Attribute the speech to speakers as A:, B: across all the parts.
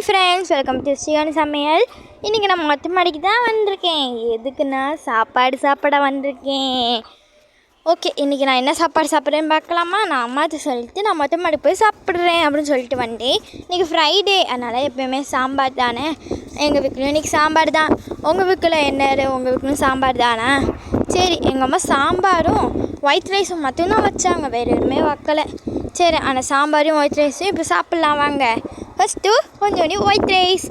A: Hi friends welcome to Srikani Samayal. இன்றைக்கி நான் மொத்தமாடிக்கு மாடிக்கு தான் வந்திருக்கேன். எதுக்குன்னா சாப்பாடு சாப்பிட வந்திருக்கேன். ஓகே இன்றைக்கி நான் என்ன சாப்பாடு சாப்பிட்றேன்னு பார்க்கலாமா? நான் அம்மாட்ட சொல்லிட்டு நான் மொத்தமாடிக்கு போய் சாப்பிட்றேன் அப்படின்னு சொல்லிட்டு வந்தேன். இன்றைக்கி ஃப்ரைடே அதனால் எப்பயுமே சாம்பார் தானே. எங்கள் வீட்டில் இன்றைக்கி சாம்பார் தான். உங்கள் வீட்டில் என்ன உங்கள் வீட்டிலும் சாம்பார் தானே? சரி எங்கள் அம்மா சாம்பாரும் ஒயிட் ரைஸும் மட்டும்தான் வச்சாங்க. வேறு எதுவுமே வைக்கலை. சரி ஆனால் சாம்பாரும் ஒயிட் ரைஸும் இப்போ சாப்பிட்லாம் வாங்க. ஃபஸ்ட்டு கொஞ்சோண்டி ஒயிட் ரைஸ்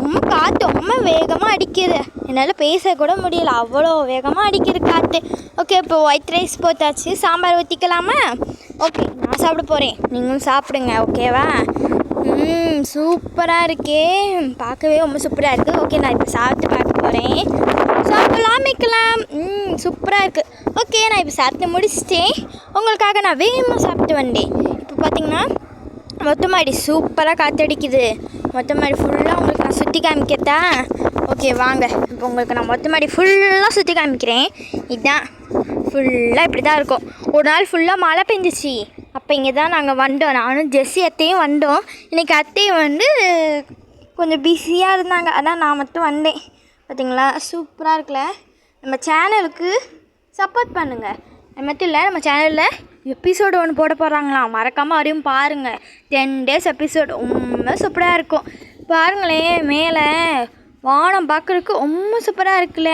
A: ரொம்ப காற்று ரொம்ப வேகமாக அடிக்குது. என்னால் பேச கூட முடியல. அவ்வளோ வேகமாக அடிக்குது காற்று ஓகே இப்போ ஒயிட் ரைஸ் போட்டாச்சு சாம்பார் ஊற்றிக்கலாமா ஓகே நான் சாப்பிட போகிறேன் நீங்களும் சாப்பிடுங்க ஓகேவா ம் சூப்பராக இருக்கே. பார்க்கவே ரொம்ப சூப்பராக இருக்குது ஓகே நான் இப்போ சாப்பிட்டு பார்க்க போகிறேன் சாப்பிடலாம் வைக்கலாம். ம் சூப்பராக இருக்குது ஓகே நான் இப்போ சாப்பிட்டு முடிச்சிட்டேன். உங்களுக்காக நான் வேகமாக சாப்பிட்டு வந்தேன். இப்போ பார்த்தீங்கன்னா மொத்தமாடி மாடி சூப்பராக காற்றடிக்குது மொட்டை மாடி ஃபுல்லாக உங்களுக்கு நான் சுற்றி காமிக்கட்டா? ஓகே வாங்க. இப்போ உங்களுக்கு நான் மொத்தமாடி மாடி ஃபுல்லாக சுற்றி காமிக்கிறேன். இதுதான் ஃபுல்லாக இப்படி தான் இருக்கும். ஒரு நாள் ஃபுல்லாக மழை பெஞ்சிச்சு. அப்போ இங்கே தான் நாங்கள் வந்தோம். நானும் ஜெஸ்ஸி அத்தையும் வந்தோம். இன்றைக்கி அத்தையும் வந்து கொஞ்சம் பிஸியாக இருந்தாங்க. அதான் நான் மட்டும் வந்தேன். பார்த்தீங்களா சூப்பராக இருக்குல்ல நம்ம சேனலுக்கு சப்போர்ட் பண்ணுங்கள் அது மட்டும் இல்லை நம்ம சேனலில் எபிசோடு ஒன்று போட போகிறாங்களாம் மறக்காமல் வரையும் பாருங்கள் டென் டேஸ் எபிசோடு ரொம்ப சூப்பராக இருக்கும். பாருங்களேன் மேலே வானம் பார்க்குறதுக்கு ரொம்ப சூப்பராக இருக்குல்ல?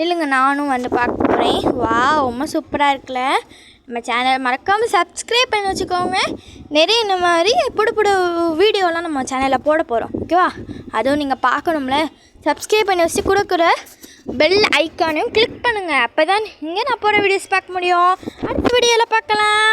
A: நில்லுங்க நானும் வந்து பார்க்க போகிறேன் வா ரொம்ப சூப்பராக இருக்குல்ல? நம்ம சேனல் மறக்காமல் சப்ஸ்கிரைப் பண்ணி வச்சுக்கோங்க. நிறைய இந்த மாதிரி புடு புடு வீடியோலாம் நம்ம சேனலில் போட போகிறோம் ஓகேவா அதுவும் நீங்கள் பார்க்கணும்ல சப்ஸ்கிரைப் பண்ணி வச்சு கொடுக்குற பெல் ஐக்கானையும் கிளிக் பண்ணுங்கள் அப்போ தான் இங்கே நான் போகிற வீடியோஸ் பார்க்க முடியும். அடுத்த வீடியோவில் பார்க்கலாம்.